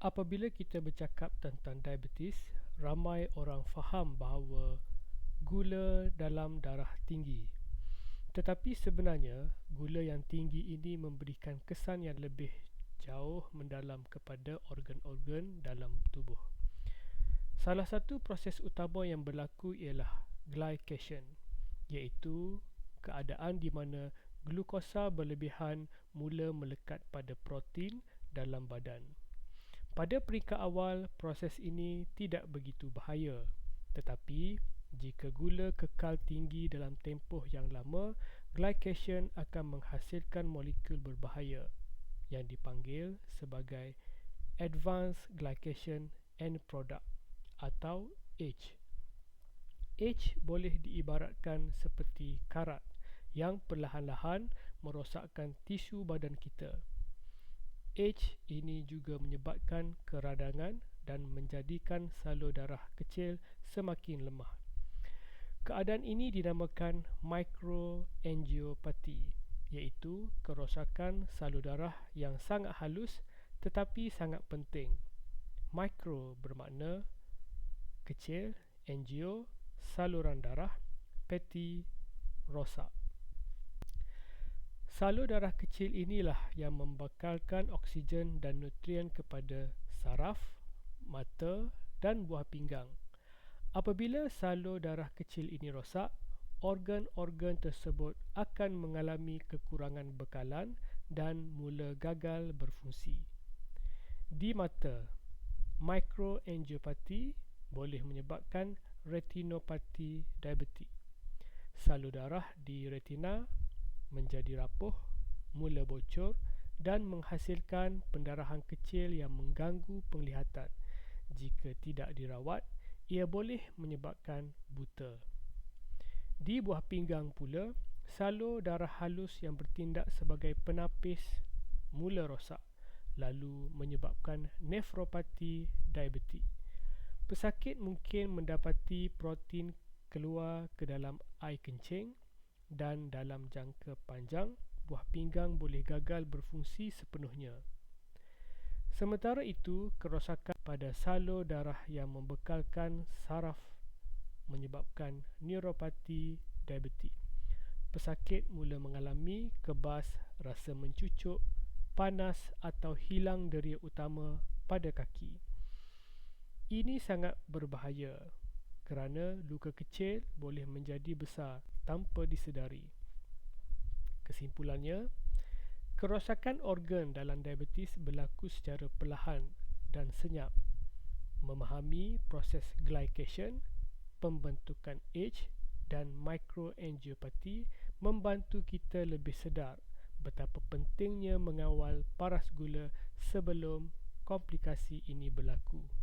Apabila kita bercakap tentang diabetes, ramai orang faham bahawa gula dalam darah tinggi. Tetapi sebenarnya, gula yang tinggi ini memberikan kesan yang lebih jauh mendalam kepada organ-organ dalam tubuh. Salah satu proses utama yang berlaku ialah glycation, iaitu keadaan di mana glukosa berlebihan mula melekat pada protein dalam badan. Pada peringkat awal, proses ini tidak begitu bahaya. Tetapi, jika gula kekal tinggi dalam tempoh yang lama, glycation akan menghasilkan molekul berbahaya yang dipanggil sebagai Advanced Glycation End Product atau H. H boleh diibaratkan seperti karat yang perlahan-lahan merosakkan tisu badan kita. H ini juga menyebabkan keradangan dan menjadikan salur darah kecil semakin lemah. Keadaan ini dinamakan microangiopathy iaitu kerosakan salur darah yang sangat halus tetapi sangat penting. Micro bermakna kecil, angio saluran darah, pathy rosak. Salur darah kecil inilah yang membekalkan oksigen dan nutrien kepada saraf, mata dan buah pinggang. Apabila salur darah kecil ini rosak, organ-organ tersebut akan mengalami kekurangan bekalan dan mula gagal berfungsi. Di mata, microangiopathy boleh menyebabkan retinopathy diabetik. Salur darah di retina menjadi rapuh, mula bocor dan menghasilkan pendarahan kecil yang mengganggu penglihatan. Jika tidak dirawat, ia boleh menyebabkan buta. Di buah pinggang pula, salur darah halus yang bertindak sebagai penapis mula rosak lalu menyebabkan nefropati diabetik. Pesakit mungkin mendapati protein keluar ke dalam air kencing dan dalam jangka panjang buah pinggang boleh gagal berfungsi sepenuhnya. Sementara itu, kerosakan pada salur darah yang membekalkan saraf menyebabkan neuropati diabetik. Pesakit mula mengalami kebas, rasa mencucuk, panas atau hilang deria utama pada kaki. Ini sangat berbahaya kerana luka kecil boleh menjadi besar tanpa disedari. Kesimpulannya, kerosakan organ dalam diabetes berlaku secara perlahan dan senyap. Memahami proses glycation, pembentukan H dan microangiopathy membantu kita lebih sedar betapa pentingnya mengawal paras gula sebelum komplikasi ini berlaku.